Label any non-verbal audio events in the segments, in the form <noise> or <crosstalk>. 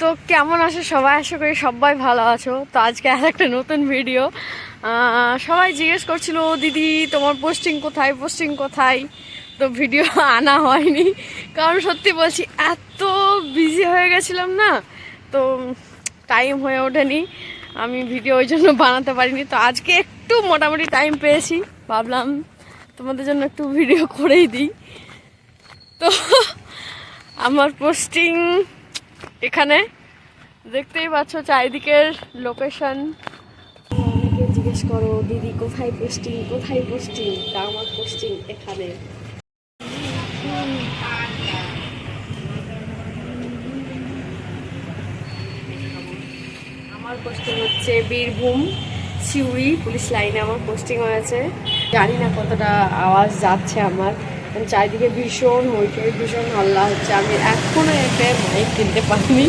তো কেমন আছো সবাই? আশা করি সবাই ভালো আছো। তো আজকে আর একটা নতুন ভিডিও সবাই জিজ্ঞেস করছিল দিদি, তোমার পোস্টিং কোথায়? পোস্টিং কোথায়? তো ভিডিও আনা হয়নি। কারণ সত্যি বলছি, এত বিজি হয়ে গেছিলাম না, তো টাইম হয়ে ওঠেনি। আমি ভিডিও ওই জন্য বানাতে পারিনি। তো আজকে একটু মোটামুটি টাইম পেয়েছি। ভাবলাম, তোমাদের জন্য একটু ভিডিও করেই দিই। তো আমার পোস্টিং এখানে দেখতেই পাচ্ছ চারিদিকের লোকেশন জিজ্ঞেস করো, দিদি, কোথায় পোস্টিং কোথায় পোস্টিং তা আমার পোস্টিং এখানে? আমার পোস্টিং হচ্ছে বীরভূম, সিউড়ি, পুলিশ লাইনে আমার পোস্টিং হয়েছে। জানি না কতটা আওয়াজ যাচ্ছে আমার। চারিদিকে ভীষণ হইচই ভীষণ হাল্লা হচ্ছে। আমি এখনও একটা মাইক কিনতে পারিনি।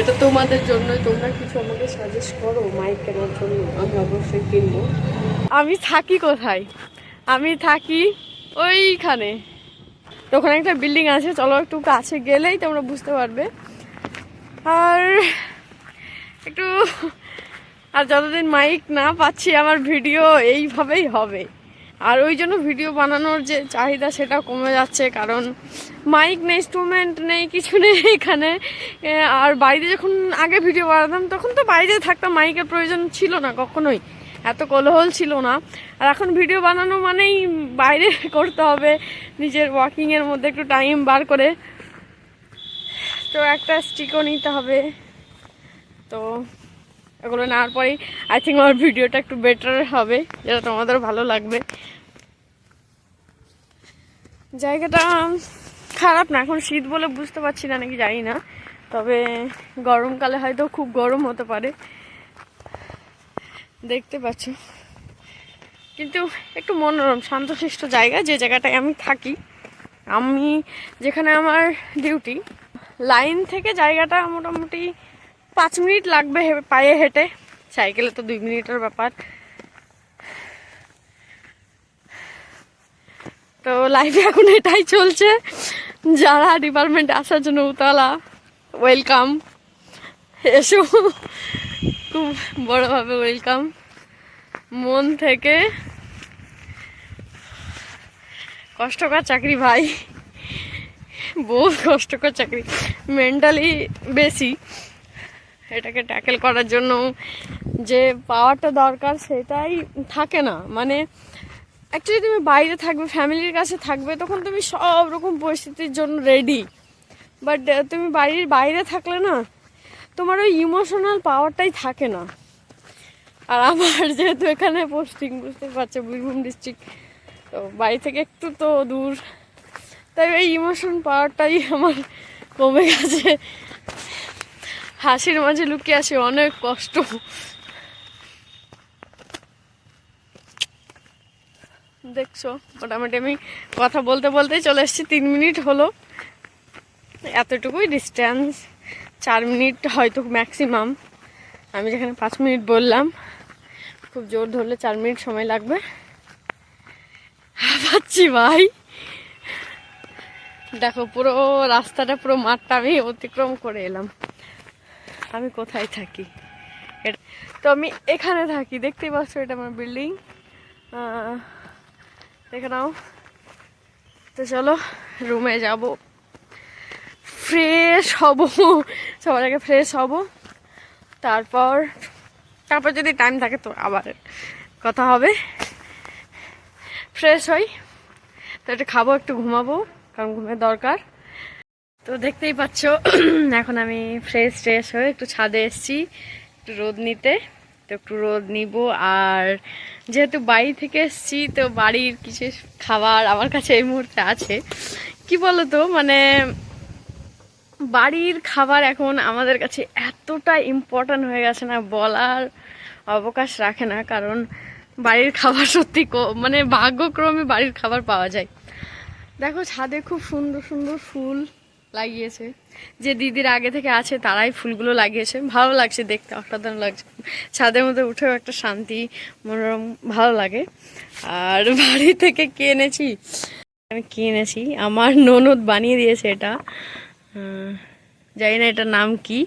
এটা তোমাদের জন্য তোমরা কিছু আমাকে সাজেস্ট করো মাইক কেনার জন্য। আমি অবশ্যই কিনবো। আমি থাকি কোথায়? আমি থাকি ওইখানে। ওখানে একটা বিল্ডিং আছে। চলো একটু কাছে গেলেই তোমরা বুঝতে পারবে। আর একটু আর যতদিন মাইক না পাচ্ছি, আমার ভিডিও এইভাবেই হবে। আর ওই জন্য ভিডিও বানানোর যে চাহিদা সেটা কমে যাচ্ছে, কারণ মাইক নেই ইনস্ট্রুমেন্ট নেই, কিছু নেই এখানে। আর বাড়িতে যখন আগে ভিডিও বানাতাম, তখন তো বাইরে থাকতাম মাইকের প্রয়োজন ছিল না কখনোই। এত কোলাহল ছিল না। আর এখন ভিডিও বানানো মানেই বাইরে <laughs> করতে হবে, নিজের ওয়াকিংয়ের মধ্যে একটু টাইম বার করে। তো একটা স্টিকও নিতে হবে। তো এগুলো নেওয়ার পরেই আই থিঙ্ক আমার ভিডিওটা একটু বেটার হবে, যেটা তোমাদের ভালো লাগবে। জায়গাটা খারাপ না, এখন শীত বলে বুঝতে পারছি না, নাকি জানি না। তবে গরমকালে হয়তো খুব গরম হতে পারে। দেখতে পাচ্ছ। কিন্তু একটু মনোরম, শান্তশিষ্ট জায়গা, যে জায়গাটায় আমি থাকি। আমি যেখানে আমার ডিউটি লাইন থেকে জায়গাটা মোটামুটি পাঁচ মিনিট লাগবে পায়ে হেঁটে। সাইকেলে তো দুই মিনিটের ব্যাপার। তো লাইফে এখন এটাই চলছে। যারা ডিপার্টমেন্টে আসার জন্য উতলা ওয়েলকাম এসো। খুব বড়োভাবে ওয়েলকাম মন থেকে কষ্টকর চাকরি ভাই। বহুত কষ্টকর চাকরি। মেন্টালি বেশি। এটাকে ট্যাকেল করার জন্য যে পাওয়ারটা দরকার সেটাই থাকে না। মানে অ্যাকচুয়ালি তুমি বাইরে থাকবে ফ্যামিলির কাছে থাকবে, তখন তুমি সব রকম পরিস্থিতির জন্য রেডি বাট তুমি বাড়ির বাইরে থাকলে না, তোমার ওই ইমোশনাল পাওয়ারটাই থাকে না। আর আমার যেহেতু এখানে পোস্টিং বুঝতে পারছ, বীরভূম ডিস্ট্রিক্ট তো বাড়ি থেকে একটু তো দূর। তাই ওই ইমোশন পাওয়ারটাই আমার কমে গেছে। হাসির মাঝে লুকিয়ে আছে অনেক কষ্ট। দেখছ, মোটামুটি আমি কথা বলতে বলতেই চলে এসেছি, তিন মিনিট হলো। এতটুকুই ডিস্টেন্স চার মিনিট হয়তো ম্যাক্সিমাম আমি যেখানে পাঁচ মিনিট বললাম, খুব জোর ধরলে চার মিনিট সময় লাগবে। পাচ্ছি ভাই, দেখো পুরো রাস্তাটা পুরো মাঠটা আমি অতিক্রম করে এলাম। আমি কোথায় থাকি? তো আমি এখানে থাকি, দেখতেই পাচ্ছ এটা আমার বিল্ডিং। দেখে নাও। তো চলো রুমে যাব। ফ্রেশ হব। সবার আগে ফ্রেশ হব। তারপর তারপর যদি টাইম থাকে তো আবার কথা হবে। ফ্রেশ হই। তো একটু খাব, একটু ঘুমাবো, কারণ ঘুমের দরকার। তো দেখতেই পাচ্ছ, <clears throat> এখন আমি ফ্রেশ ট্রেশ হয়ে একটু ছাদে এসেছি, একটু রোদ নিতে। তো একটু রোদ নিব, আর যেহেতু বাড়ি থেকে এসেছি, তো বাড়ির কিছু খাবার আমার কাছে এই মুহূর্তে আছে। কি বলো তো মানে বাড়ির খাবার এখন আমাদের কাছে এতটা ইম্পর্ট্যান্ট হয়ে গেছে না, বলার অবকাশ রাখে না, কারণ বাড়ির খাবার সত্যি মানে ভাগ্যক্রমে বাড়ির খাবার পাওয়া যায়। দেখো ছাদে খুব সুন্দর সুন্দর ফুল। লাগিয়েছে। যে দিদির আগে থেকে আছে, তারাই ফুলগুলো লাগিয়েছে। ভালো লাগছে দেখতে, অসাধারণ লাগছে। ছাদের মধ্যে উঠেও একটা শান্তি, মনোরম, ভালো লাগে। আর <laughs> বাড়ি থেকে কি এনেছি? আমি কি এনেছি? আমার ননদ বানিয়ে দিয়েছে এটা। জানি না এটার নাম কি,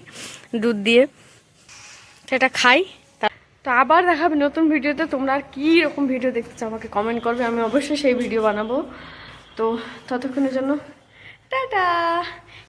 দুধ দিয়ে। সেটা খাই। তা- আবার দেখাবে নতুন ভিডিওতে। তোমরা আর কী রকম ভিডিও দেখতে চাও আমাকে কমেন্ট করবে। আমি অবশ্যই সেই ভিডিও বানাবো। তো ততক্ষণের জন্য 哒哒。